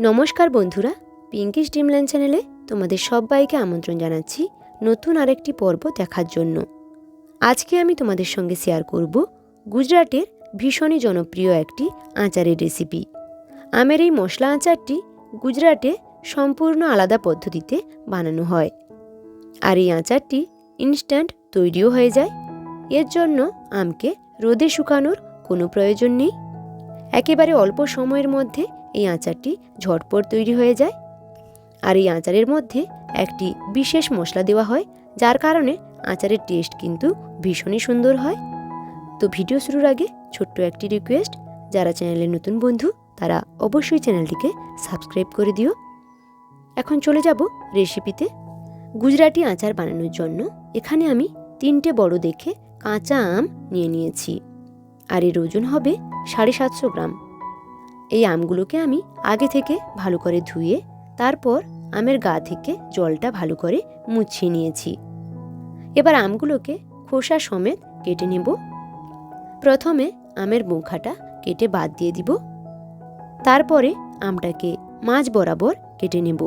নমস্কার বন্ধুরা pinkish Dreamland চ্যানেলে তোমাদের সবাইকে আমন্ত্রণ জানাচ্ছি নতুন আরেকটি পর্ব দেখার জন্য। আজকে আমি তোমাদের সঙ্গে শেয়ার করব গুজরাটের ভীষণই জনপ্রিয় একটি আচারের রেসিপি আমের এই মশলা আচারটি গুজরাটে সম্পূর্ণ আলাদা পদ্ধতিতে বানানো হয়। আর এই আচারটি ইনস্ট্যান্ট তৈরিও হয়ে যায়। এর জন্য আমকে রোদে শুকানোর কোনো প্রয়োজন নেই। একেবারে অল্প সময়ের মধ্যে এই আচারটি ঝটপট তৈরি হয়ে যায়। আর এই আচারের মধ্যে একটি বিশেষ মশলা দেওয়া হয়, যার কারণে আচারের টেস্ট কিন্তু ভীষণই সুন্দর হয়। তো ভিডিও শুরুর আগে ছোট্ট একটি রিকোয়েস্ট যারা চ্যানেলের নতুন বন্ধু, তারা অবশ্যই চ্যানেলটিকে সাবস্ক্রাইব করে দিও। এখন চলে যাব রেসিপিতে গুজরাটি আচার বানানোর জন্য এখানে আমি তিনটে বড় দেখে কাঁচা আম নিয়ে নিয়েছি। আর এর ওজন হবে সাড়ে সাতশো গ্রাম। এই আমগুলোকে আমি আগে থেকে ভালো করে ধুয়ে, তারপর আমের গা থেকে জলটা ভালো করে মুছিয়ে নিয়েছি। এবার আমগুলোকে খোসা সমেত কেটে নেব। প্রথমে আমের মুখাটা কেটে বাদ দিয়ে দিব। তারপরে আমটাকে মাছ বরাবর কেটে নেব।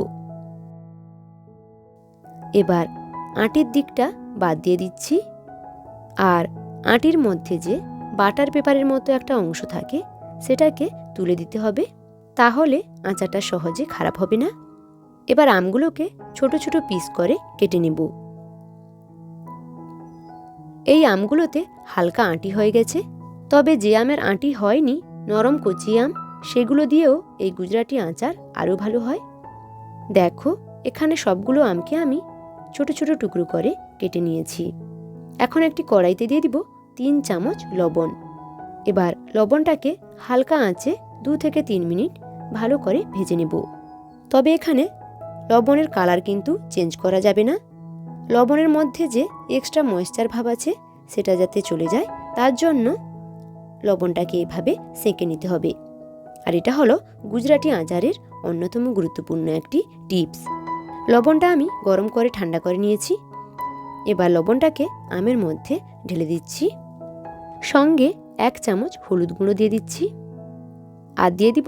এবার আটির দিকটা বাদ দিয়ে দিচ্ছি। আর আটির মধ্যে যে বাটার পেপারের মতো একটা অংশ থাকে, সেটাকে তুলে দিতে হবে, তাহলে আচারটা সহজে খারাপ হবে না। এবার আমগুলোকে ছোট ছোট পিস করে কেটে নেব। এই আমগুলোতে হালকা আঁটি হয়ে গেছে, তবে যে আমের আঁটি হয়নি, নরম কচি আম, সেগুলো দিয়েও এই গুজরাটি আচার আরও ভালো হয়। দেখো, এখানে সবগুলো আমকে আমি ছোট ছোট টুকরো করে কেটে নিয়েছি। এখন একটি কড়াইতে দিয়ে দিব তিন চামচ লবণ। এবার লবণটাকে হালকা আঁচে দু থেকে তিন মিনিট ভালো করে ভেজে নেব। তবে এখানে লবণের কালার কিন্তু চেঞ্জ করা যাবে না। লবণের মধ্যে যে এক্সট্রা ময়েশ্চার ভাব আছে, সেটা যাতে চলে যায়, তার জন্য লবণটাকে এভাবে সেঁকে নিতে হবে। আর এটা হলো গুজরাটি আচারের অন্যতম গুরুত্বপূর্ণ একটি টিপস। লবণটা আমি গরম করে ঠান্ডা করে নিয়েছি। এবার লবণটাকে আমের মধ্যে ঢেলে দিচ্ছি। সঙ্গে এক চামচ হলুদ গুঁড়ো দিয়ে দিচ্ছি। আর দিয়ে দিব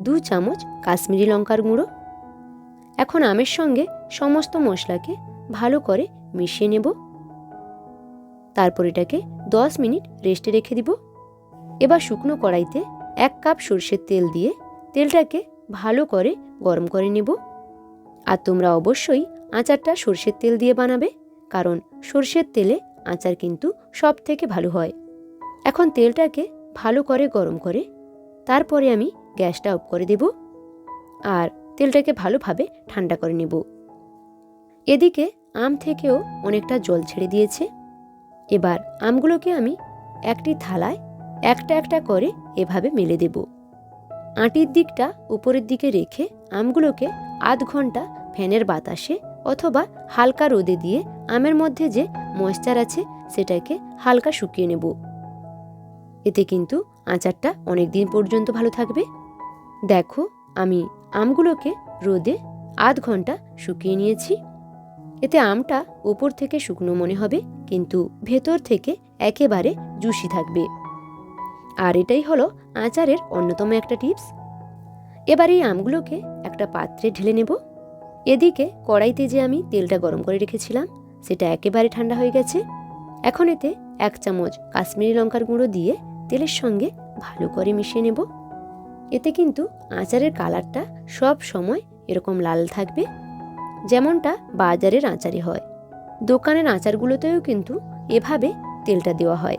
দু চামচ কাশ্মীরি লঙ্কার গুঁড়ো। এখন আমের সঙ্গে সমস্ত মশলাকে ভালো করে মিশিয়ে নেব। তারপর এটাকে দশ মিনিট রেস্টে রেখে দিব। এবার শুকনো কড়াইতে এক কাপ সর্ষের তেল দিয়ে তেলটাকে ভালো করে গরম করে নেব। আর তোমরা অবশ্যই আচারটা সর্ষের তেল দিয়ে বানাবে, কারণ সর্ষের তেলে আচার কিন্তু সব থেকে ভালো হয়। এখন তেলটাকে ভালো করে গরম করে তারপরে আমি গ্যাসটা অফ করে দেব আর তেলটাকে ভালোভাবে ঠান্ডা করে নেব। এদিকে আম থেকেও অনেকটা জল ছেড়ে দিয়েছে। এবার আমগুলোকে আমি একটি থালায় একটা একটা করে এভাবে মেলে দেব। আটির দিকটা উপরের দিকে রেখে আমগুলোকে আধ ঘণ্টা ফ্যানের বাতাসে অথবা হালকা রোদে দিয়ে আমের মধ্যে যে ময়েশ্চার আছে সেটাকে হালকা শুকিয়ে নেব। এতে কিন্তু আচারটা অনেক দিন পর্যন্ত ভালো থাকবে। দেখো, আমি আমগুলোকে রোদে আধ ঘণ্টা শুকিয়ে নিয়েছি। এতে আমটা ওপর থেকে শুকনো মনে হবে, কিন্তু ভেতর থেকে একেবারে জুসি থাকবে। আর এটাই হলো আচারের অন্যতম একটা টিপস। এবার এই আমগুলোকে একটা পাত্রে ঢেলে নেব। এদিকে কড়াইতে যে আমি তেলটা গরম করে রেখেছিলাম, সেটা একেবারে ঠান্ডা হয়ে গেছে। এখন এতে এক চামচ কাশ্মীরি লঙ্কার গুঁড়ো দিয়ে তেলের সঙ্গে ভালো করে মিশিয়ে নেব। এতে কিন্তু আচারের কালারটা সব সময় এরকম লাল থাকবে, যেমনটা বাজারের আচারে হয়। দোকানের আচারগুলোতেও কিন্তু এভাবে তেলটা দেওয়া হয়,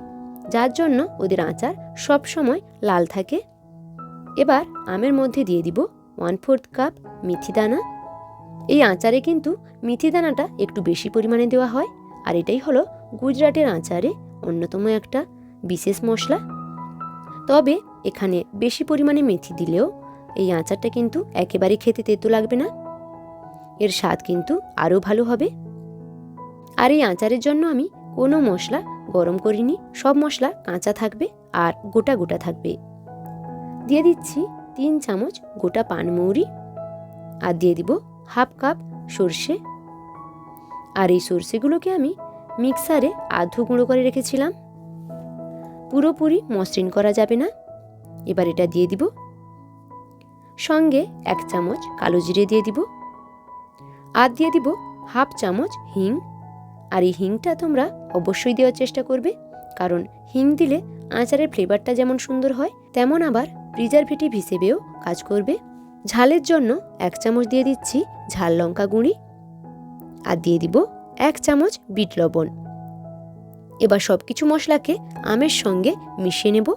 যার জন্য ওদের আচার সব সময় লাল থাকে। এবার আমের মধ্যে দিয়ে দিব ওয়ান ফোর্থ কাপ মেথি দানা। এই আচারে কিন্তু মেথি দানাটা একটু বেশি পরিমাণে দেওয়া হয়, আর এটাই হলো গুজরাটের আচারে অন্যতম একটা বিশেষ মশলা। তবে এখানে বেশি পরিমাণে মেথি দিলেও এই আচারটা কিন্তু একেবারে খেতে তেতো লাগবে না। এর স্বাদ কিন্তু আরও ভালো হবে। আর এই আচারের জন্য আমি কোনো মশলা গরম করিনি, সব মশলা কাঁচা থাকবে আর গোটা গোটা থাকবে। দিয়ে দিচ্ছি তিন চামচ গোটা পানমৌরি আর দিয়ে দিব হাফ কাপ সর্ষে। আর এই সর্ষেগুলোকে আমি মিক্সারে আধো গুঁড়ো করে রেখেছিলাম। পুরোপুরি মসৃণ করা যাবে না। এবার এটা দিয়ে দিব। সঙ্গে এক চামচ কালো জিরে দিয়ে দিব। আর দিয়ে দিব হাফ চামচ হিং। আর এই হিংটা তোমরা অবশ্যই দেওয়ার চেষ্টা করবে, কারণ হিং দিলে আচারের ফ্লেভারটা যেমন সুন্দর হয়, তেমন আবার প্রিজারভেটিভ হিসেবেও কাজ করবে। ঝালের জন্য এক চামচ দিয়ে দিচ্ছি ঝাল লঙ্কা গুঁড়ি। আর দিয়ে দিব এক চামচ বিট লবণ। এবার সব কিছু মশলাকে আমের সঙ্গে মিশিয়ে নেব।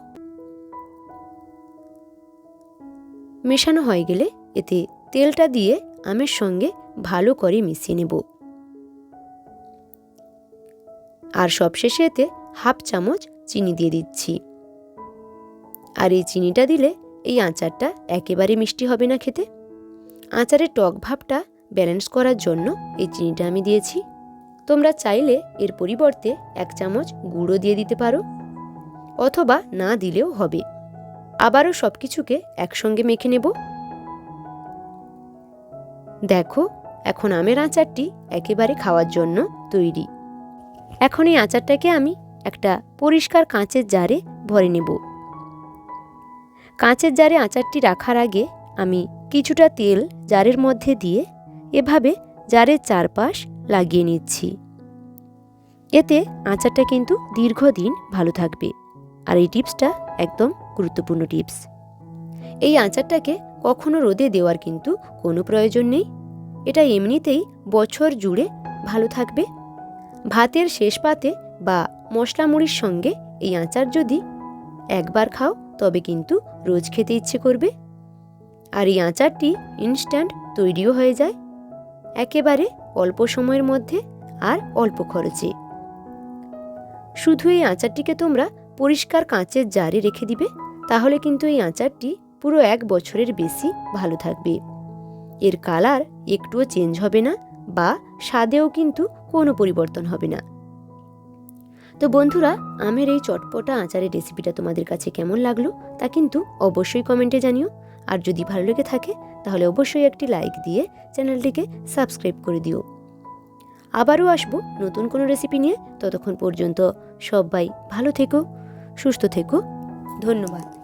মেশানো হয়ে গেলে এতে তেলটা দিয়ে আমের সঙ্গে ভালো করে মিশিয়ে নেব। আর সবশেষে এতে হাফ চামচ চিনি দিয়ে দিচ্ছি। আর এই চিনিটা দিলে এই আচারটা একেবারে মিষ্টি হবে না খেতে। আচারের টক ভাবটা ব্যালেন্স করার জন্য এই চিনিটা আমি দিয়েছি। তোমরা চাইলে এর পরিবর্তে এক চামচ গুঁড়ো দিয়ে দিতে পারো, অথবা না দিলেও হবে। আবারও সব কিছুকে একসঙ্গে মেখে নেব। দেখো, এখন আমের আচারটি একেবারে খাওয়ার জন্য তৈরি। এখন এই আচারটাকে আমি একটা পরিষ্কার কাঁচের জারে ভরে নেব। কাঁচের জারে আচারটি রাখার আগে আমি কিছুটা তেল জারের মধ্যে দিয়ে এভাবে জারের চারপাশ লাগিয়ে নিচ্ছি। এতে আচারটা কিন্তু দীর্ঘদিন ভালো থাকবে। আর এই টিপসটা একদম গুরুত্বপূর্ণ টিপস। এই আচারটাকে কখনো রোদে দেওয়ার কিন্তু কোনো প্রয়োজন নেই। এটা এমনিতেই বছর জুড়ে ভালো থাকবে। ভাতের শেষ পাতে বা মশলা মুড়ির সঙ্গে এই আচার যদি একবার খাও, তবে কিন্তু রোজ খেতে ইচ্ছে করবে। আর এই আচারটি ইনস্ট্যান্ট তৈরিও হয়ে যায়। একেবারে অল্প সময়ের মধ্যে আর অল্প খরচে। শুধু এই আচারটিকে তোমরা পরিষ্কার কাঁচের জারে রেখে দিবে, তাহলে কিন্তু এই আচারটি পুরো এক বছরের বেশি ভালো থাকবে। এর কালার একটুও চেঞ্জ হবে না বা স্বাদেও কিন্তু কোনো পরিবর্তন হবে না। তো বন্ধুরা, আমের এই চটপটা আচারের রেসিপিটা তোমাদের কাছে কেমন লাগল তা কিন্তু অবশ্যই কমেন্টে জানিও। আর যদি ভালো লেগে থাকে তাহলে অবশ্যই একটি লাইক দিয়ে চ্যানেলটিকে সাবস্ক্রাইব করে দিও। আবারও আসব নতুন কোনো রেসিপি নিয়ে। ততক্ষণ পর্যন্ত সবাই ভালো থেকো, সুস্থ থেকো। ধন্যবাদ।